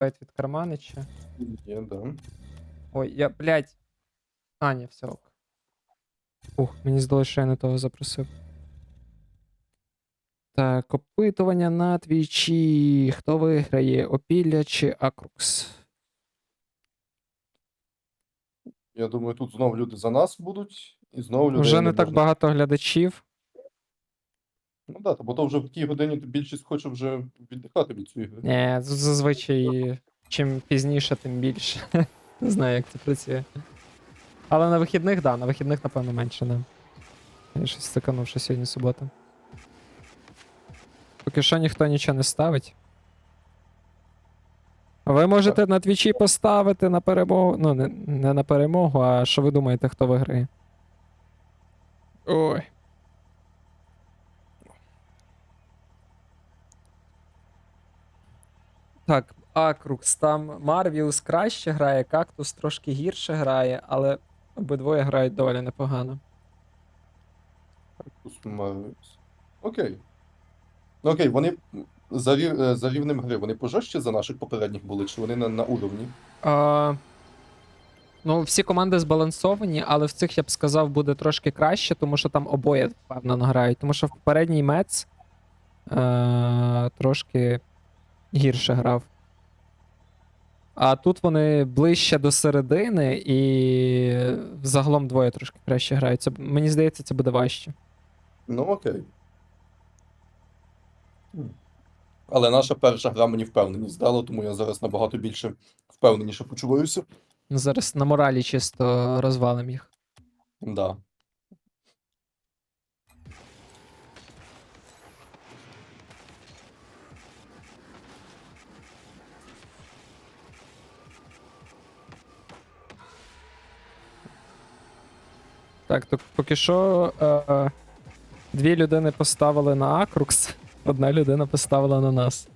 Байт від Карманича. Є, да. Ой, я, блядь. А, ні, все ок. Ух, мені здалося, що я не того запросив. Так, опитування на твічі. Хто виграє? Опілля чи Акрукс? Я думаю, тут знову люди за нас будуть, і знову люди. Вже не так багато глядачів. Ну так, бо то вже в тій годині більшість хоче вже віддихати від цієї гри. Ні, зазвичай чим пізніше, тим більше. Не знаю, як це працює. Але на вихідних, да, на вихідних, напевно, менше, да. Я щось стиканув, що сьогодні субота. Поки що ніхто нічого не ставить. Ви можете на твічі поставити на перемогу. Ну, не, не на перемогу, а що ви думаєте, хто виграє? Ой. Так, Акрукс, там Марвіус краще грає, Кактус трошки гірше грає, але обидвоє грають доволі непогано. Усмарююсь. Окей. Ну окей, вони за, рів- е, за рівнем гри, вони пожорстче за наших попередніх були, чи вони на, на уровні? А, ну, всі команди збалансовані, але в цих я б сказав буде трошки краще, тому що там обоє впевнено грають. Тому що в попередній Мец е, трошки гірше грав. А тут вони ближче до середини, і загалом двоє трошки краще грають. Це, мені здається, це буде важче. Ну окей. Але наша перша гра мені впевненість дала, тому я зараз набагато більше впевненіше почуваюся. Ну, Зараз на моралі чисто розвалим їх. Да. Так, то поки що е, дві людини поставили на Акрукс, одна людина поставила на нас.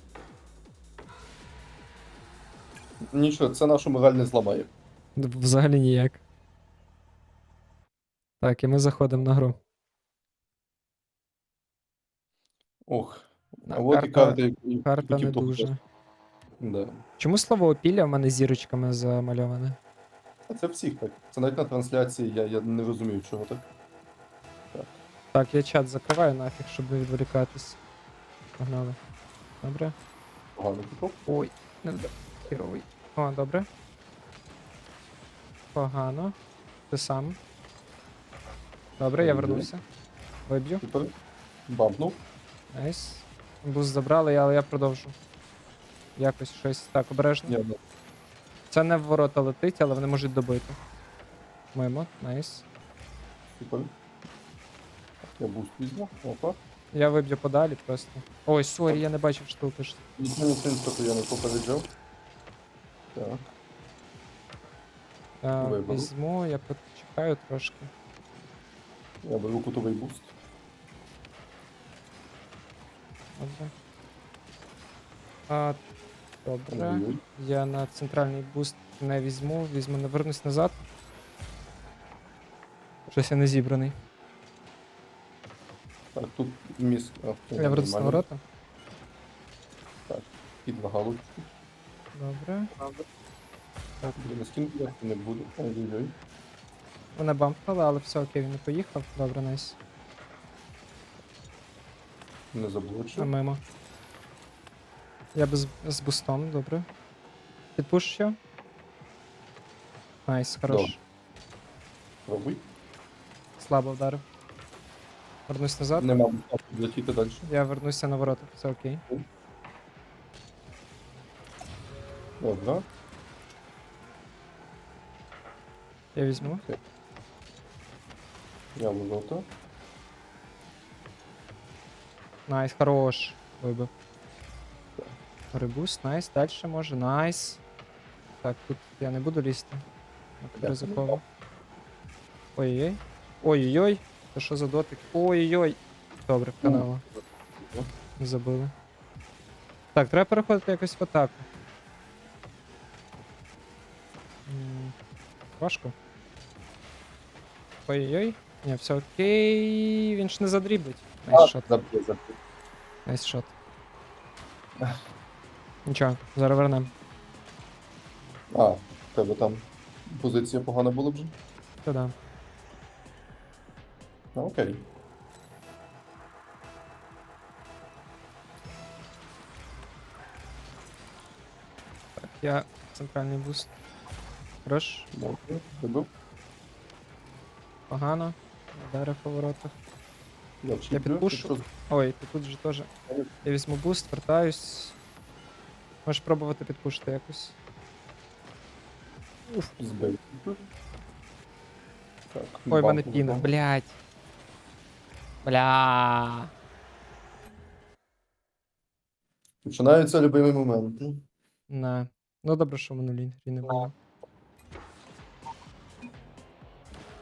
Нічого, це нашу мораль не зламає. Взагалі ніяк. Так, і ми заходимо на гру. Ох. А от і карта- карта, яку Карта не дуже. Да. Чому слово опілля в мене зірочками замальоване? А це всіх так. Це навіть на трансляції, я, я не розумію, чого так. Так, я чат закриваю нафіг, щоб не відволікатись. Погнали. Добре. Погано пішов. Ой, не вда- хіровий. О, добре. Погано. Ти сам. Добре, я Ой-ой. вернувся. Виб'ю. Тепер бампнув. Найс. Буст забрали, але я продовжу. Якось щось. Так, обережно. Не- Це не в ворота летить, але вони можуть добити. Мимо, найс. Супер. Я буст візьму. Опа. Я виб'ю подалі просто. Ой, сорі, я не бачив, що ти не то я не попереджав. Так. Я Вибив. візьму, я почекаю трошки. Я беру кутовий буст. Добре. А, добре. Я на центральний буст не візьму, візьму, не вернусь назад. Щось я не зібраний. Так, тут міс. Я вернусь на ворота. Під галочку. Добре. Так. Блін, скін я не буду. Ой-ой-ой. Мене бампнули, але все окей, він не поїхав. Добре, найс. Не А мимо. Я без, з бустом, добре. Підпуш його. Найс, хорош. Пробуй. Слабо вдарив. Вернусь назад. Нема летіти далі. Я вернуся на ворота, все окей. Добре. Я візьму. Я ворота. Найс, хорош. Вибив. Ребус, найс, далі може, найс. Так, тут я не буду лізти. Ризиково. Ой-ой-ой. Ой-ой-ой. Це що за дотик? Ой-ой-ой. Добре, канало. Забили. Так, треба переходити якось в атаку. Важко. Ой-ой-ой. Ні, все окей. Він ж не задріблить. Найс шот. Найс шот. Нічого, зараз вернем. А, в тебе там позиція погана була вже? Та да. А, окей. Так, я центральний буст. Хорош, Добре. Вибив. погано. Удари в поворотах. Я підпушу. Ой, ти тут же теж. Я візьму буст, вертаюсь. Можеш пробувати підпушити якось. Уф. Збив. Так, Ой, в мене банку піна, блядь. Бля. Починаються любимі моменти. Не. Ну добре, що в минулій грі не було.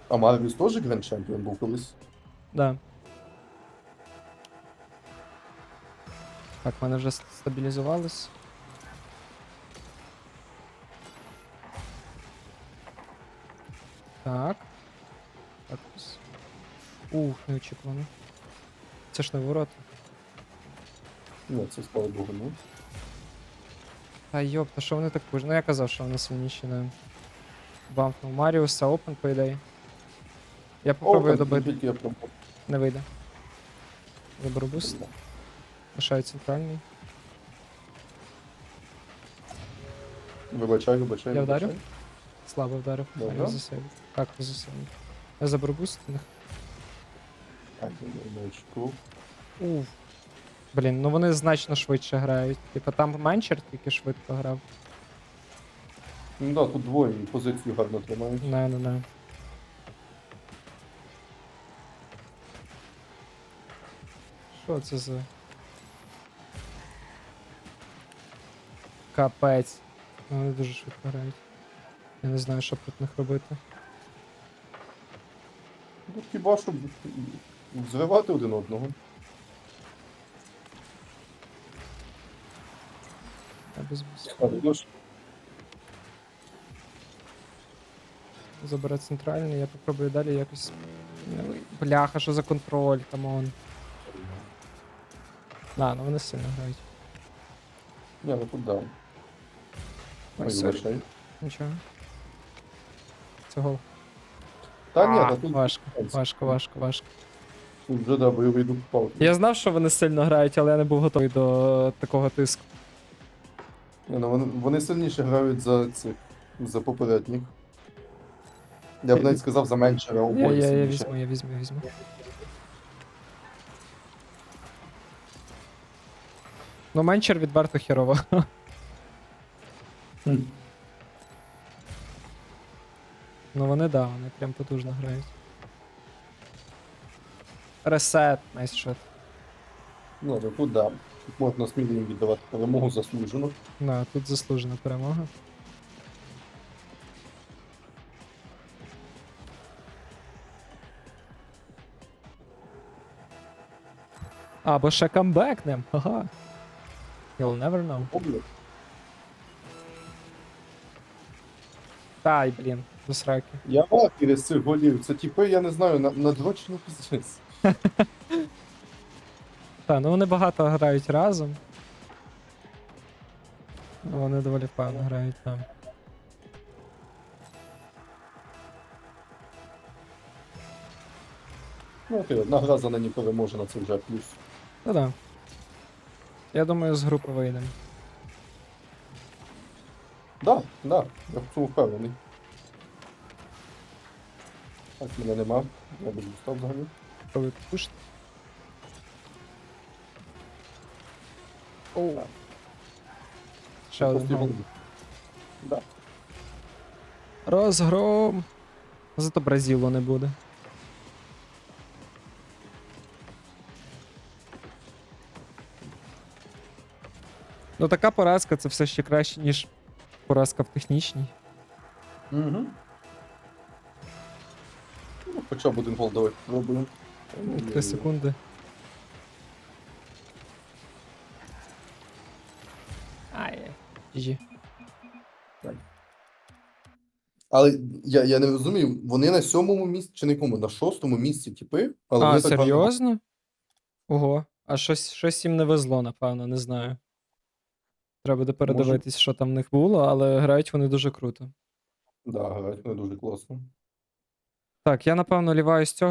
А Марвіс теж Гранд Чемпіон був колись. Да. Так, в мене вже стабілізувалось. Так. Так. Ух, неочікувано. Це ж не ворота. Ну, це слава Богу, ну. Та йопта, що вони так пуж... Ну я казав, що вони сильніші, не. Бампнув Маріуса, опен, по ідеї. Я попробую добити. я. Не вийде. Заберу буст. Лишаю центральний. Вибачай, вибачай. Я вибачай. вдарю? Слабо вдарив. Добре. Я засейвив. Так, ти засейвив. Я не очікував. Уф. Блін, ну вони значно швидше грають. Типа там менчер тільки швидко грав. Ну да, тут двоє і позицію гарно тримають. Не, не, не. Що це за. Капець. Вони дуже швидко грають. Я не знаю, що проти них робити. Ну, хіба щоб взривати один одного. Без. А, Забере центральний, я попробую далі якось. Бляха, що за контроль, камон. Да, ну вони сильно грають. Ні, ну тут да. Ой, Ой, сорі. Нічого. Це гол. Та ні, та тут важко, важко, важко, важко. тут вже да, бойовий дух впав. Я знав, що вони сильно грають, але я не був готовий до такого тиску. Ні, ну, вони, вони сильніше грають за цих, за попередніх. Я б навіть сказав за меншера Я, обоє я, я візьму, я візьму, я візьму. Ну, менчер відверто херово. Ну вони да, вони прям потужно грають. Ресет, найсшот. Ну, ну тут да. Тут можна сміло їм віддавати перемогу заслужено. Да, тут заслужена перемога. Або ще камбекнем. Ага. You'll never know. Облік. Тай, блін, до сраки. Я вахер з цих голів. Це типи, я не знаю, на, надрочені піздець. Та, ну вони багато грають разом. Вони доволі впевнено грають там. Ну окей, одна гра за нені переможена, це вже плюс. Ну да. Я думаю, з групи вийдемо. Да, да, я в цьому впевнений. Так, мене нема. Я без густа взагалі. Пробуй пушити. Оу. Ще один Просто його- Да. Розгром. Зато Бразілу не буде. Ну така поразка це все ще краще, ніж поразка в технічній. Угу. Ну, хоча б один гол давай пробуємо. Три секунди. Ай. GG. Але я, я не розумію, вони на сьомому місці чи на якому? На шостому місці типи? Але А, вони так серйозно? Ого. А щось, щось їм не везло, напевно, не знаю. Треба буде передивитись, що там в них було, але грають вони дуже круто. Да, грають вони дуже класно. Так, я напевно ліваю з цього.